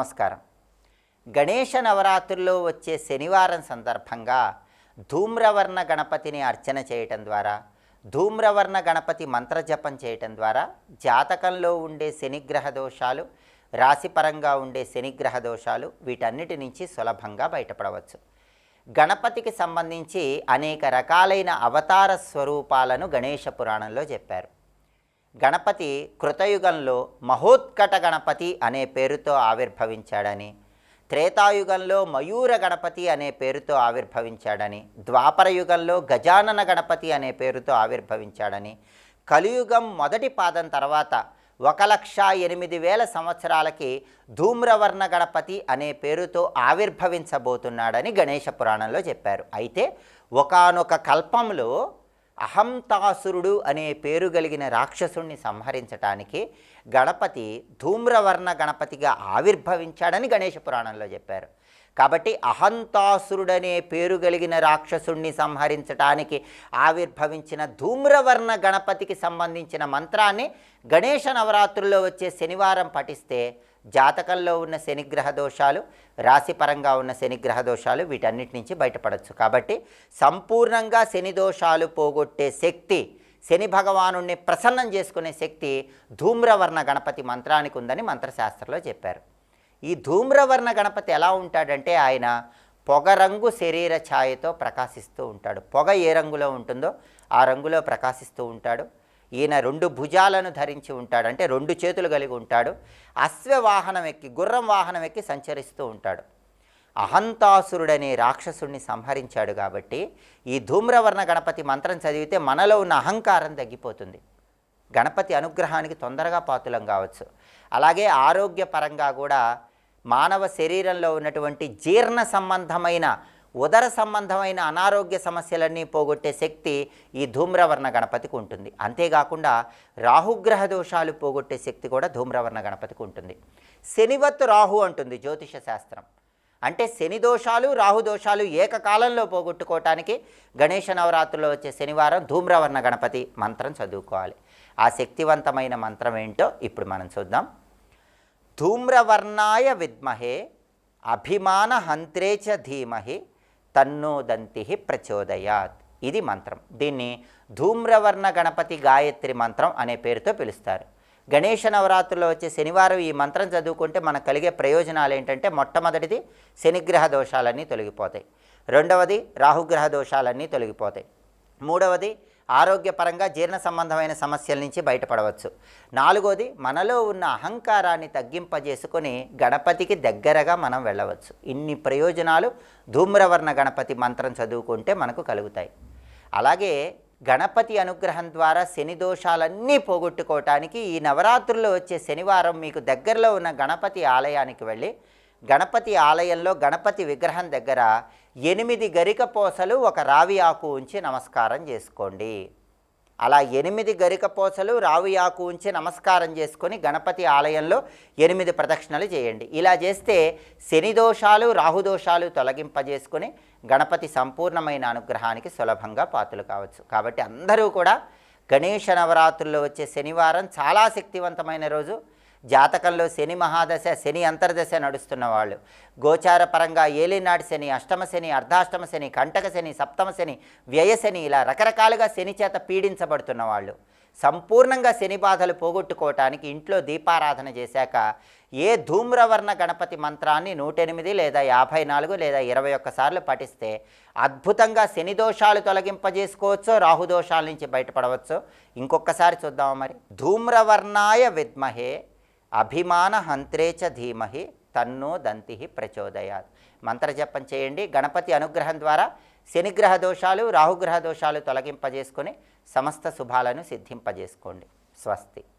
నమస్కారం. గణేష నవరాత్రుల్లో వచ్చే శనివారం సందర్భంగా ధూమ్రవర్ణ గణపతిని అర్చన చేయటం ద్వారా ధూమ్రవర్ణ గణపతి మంత్రజపం చేయటం ద్వారా జాతకంలో ఉండే శనిగ్రహ దోషాలు రాశిపరంగా ఉండే శనిగ్రహ దోషాలు వీటన్నిటి నుంచి సులభంగా బయటపడవచ్చు. గణపతికి సంబంధించి అనేక రకాలైన అవతార స్వరూపాలను గణేష పురాణంలో చెప్పారు. గణపతి కృతయుగంలో మహోత్కట గణపతి అనే పేరుతో ఆవిర్భవించాడని త్రేతాయుగంలో మయూర గణపతి అనే పేరుతో ఆవిర్భవించాడని ద్వాపర యుగంలో గజానన గణపతి అనే పేరుతో ఆవిర్భవించాడని కలియుగం మొదటి పాదం తర్వాత ఒక లక్ష ఎనిమిది వేల సంవత్సరాలకి ధూమ్రవర్ణ గణపతి అనే పేరుతో ఆవిర్భవించబోతున్నాడని గణేష పురాణంలో చెప్పారు. అయితే ఒకానొక కల్పంలో అహంతాసురుడు అనే పేరు కలిగిన రాక్షసుణ్ణి సంహరించటానికి గణపతి ధూమ్రవర్ణ గణపతిగా ఆవిర్భవించాడని గణేష పురాణంలో చెప్పారు. కాబట్టి అహంతాసురుడనే పేరు కలిగిన రాక్షసుణ్ణి సంహరించటానికి ఆవిర్భవించిన ధూమ్రవర్ణ గణపతికి సంబంధించిన మంత్రాన్ని గణేష నవరాత్రుల్లో వచ్చే శనివారం పఠిస్తే జాతకంలో ఉన్న శనిగ్రహ దోషాలు రాశిపరంగా ఉన్న శనిగ్రహ దోషాలు వీటన్నిటి నుంచి బయటపడవచ్చు కాబట్టి సంపూర్ణంగా శని దోషాలు పోగొట్టే శక్తి శని భగవానుణ్ణి ప్రసన్నం చేసుకునే శక్తి ధూమ్రవర్ణ గణపతి మంత్రానికి ఉందని మంత్రశాస్త్రంలో చెప్పారు. ఈ ధూమ్రవర్ణ గణపతి ఎలా ఉంటాడంటే ఆయన పొగరంగు శరీర ఛాయతో ప్రకాశిస్తూ ఉంటాడు. పొగ ఏ రంగులో ఉంటుందో ఆ రంగులో ప్రకాశిస్తూ ఉంటాడు. ఈయన రెండు భుజాలను ధరించి ఉంటాడు. అంటే రెండు చేతులు కలిగి ఉంటాడు. అశ్వవాహనం ఎక్కి గుర్రం వాహనం ఎక్కి సంచరిస్తూ ఉంటాడు. అహంతాసురుడనే రాక్షసుడిని సంహరించాడు కాబట్టి ఈ ధూమ్రవర్ణ గణపతి మంత్రం చదివితే మనలో ఉన్న అహంకారం తగ్గిపోతుంది. గణపతి అనుగ్రహానికి తొందరగా పాతులం కావచ్చు. అలాగే ఆరోగ్యపరంగా కూడా మానవ శరీరంలో ఉన్నటువంటి జీర్ణ సంబంధమైన ఉదర సంబంధమైన అనారోగ్య సమస్యలన్నీ పోగొట్టే శక్తి ఈ ధూమ్రవర్ణ గణపతికి ఉంటుంది. అంతేకాకుండా రాహుగ్రహ దోషాలు పోగొట్టే శక్తి కూడా ధూమ్రవర్ణ గణపతికి ఉంటుంది. శనివత్తు రాహు అంటుంది జ్యోతిష శాస్త్రం. అంటే శని దోషాలు రాహు దోషాలు ఏకకాలంలో పోగొట్టుకోవటానికి గణేష నవరాత్రుల్లో వచ్చే శనివారం ధూమ్రవర్ణ గణపతి మంత్రం చదువుకోవాలి. ఆ శక్తివంతమైన మంత్రం ఏంటో ఇప్పుడు మనం చూద్దాం. ధూమ్రవర్ణాయ విద్మహే అభిమాన హంత్రే చ ధీమహి తన్నో దంతి ప్రచోదయాత్. ఇది మంత్రం. దీన్ని ధూమ్రవర్ణ గణపతి గాయత్రి మంత్రం అనే పేరుతో పిలుస్తారు. గణేష నవరాత్రుల్లో వచ్చే శనివారం ఈ మంత్రం చదువుకుంటే మనకు కలిగే ప్రయోజనాలు ఏంటంటే మొట్టమొదటిది శనిగ్రహ దోషాలన్నీ తొలగిపోతాయి. రెండవది రాహుగ్రహ దోషాలన్నీ తొలగిపోతాయి. మూడవది ఆరోగ్యపరంగా జీర్ణ సంబంధమైన సమస్యల నుంచి బయటపడవచ్చు. నాలుగోది మనలో ఉన్న అహంకారాన్ని తగ్గింపజేసుకొని గణపతికి దగ్గరగా మనం వెళ్ళవచ్చు. ఇన్ని ప్రయోజనాలు ధూమ్రవర్ణ గణపతి మంత్రం చదువుకుంటే మనకు కలుగుతాయి. అలాగే గణపతి అనుగ్రహం ద్వారా శని దోషాలన్నీ పోగొట్టుకోవటానికి ఈ నవరాత్రుల్లో వచ్చే శనివారం మీకు దగ్గరలో ఉన్న గణపతి ఆలయానికి వెళ్ళి గణపతి ఆలయంలో గణపతి విగ్రహం దగ్గర ఎనిమిది గరిక పోసలు ఒక రావి ఆకు ఉంచి నమస్కారం చేసుకోండి. అలా ఎనిమిది గరిక పోసలు రావి ఆకు ఉంచి నమస్కారం చేసుకొని గణపతి ఆలయంలో ఎనిమిది ప్రదక్షిణలు చేయండి. ఇలా చేస్తే శని దోషాలు రాహుదోషాలు తొలగింపజేసుకొని గణపతి సంపూర్ణమైన అనుగ్రహానికి సులభంగా పాత్రలు కావచ్చు. కాబట్టి అందరూ కూడా గణేష నవరాత్రుల్లో వచ్చే శనివారం చాలా శక్తివంతమైన రోజు. జాతకంలో శని మహాదశ శని అంతర్దశ నడుస్తున్న వాళ్ళు. గోచార పరంగా ఏలినాటి శని అష్టమ శని అర్ధాష్టమ శని కంటక శని సప్తమ శని వ్యయ శని ఇలా రకరకాలుగా శని చేత పీడించబడుతున్న వాళ్ళు. సంపూర్ణంగా శని బాధలు పోగొట్టుకోవటానికి ఇంట్లో దీపారాధన చేశాక ఏ ధూమ్రవర్ణ గణపతి మంత్రాన్ని నూటెనిమిది లేదా యాభై నాలుగు లేదా ఇరవై ఒక్కసార్లు పఠిస్తే అద్భుతంగా శని దోషాలు తొలగింపజేసుకోవచ్చో రాహుదోషాల నుంచి బయటపడవచ్చో ఇంకొకసారి చూద్దామా మరి? ధూమ్రవర్ణాయ విద్మహే అభిమాన హంత్రే చ ధీమహి తన్నో దంతి ప్రచోదయాత్. మంత్రజపం చేయండి. గణపతి అనుగ్రహం ద్వారా శనిగ్రహ దోషాలు రాహుగ్రహ దోషాలు తొలగింపజేసుకొని సమస్త శుభాలను సిద్ధింపజేసుకోండి. స్వస్తి.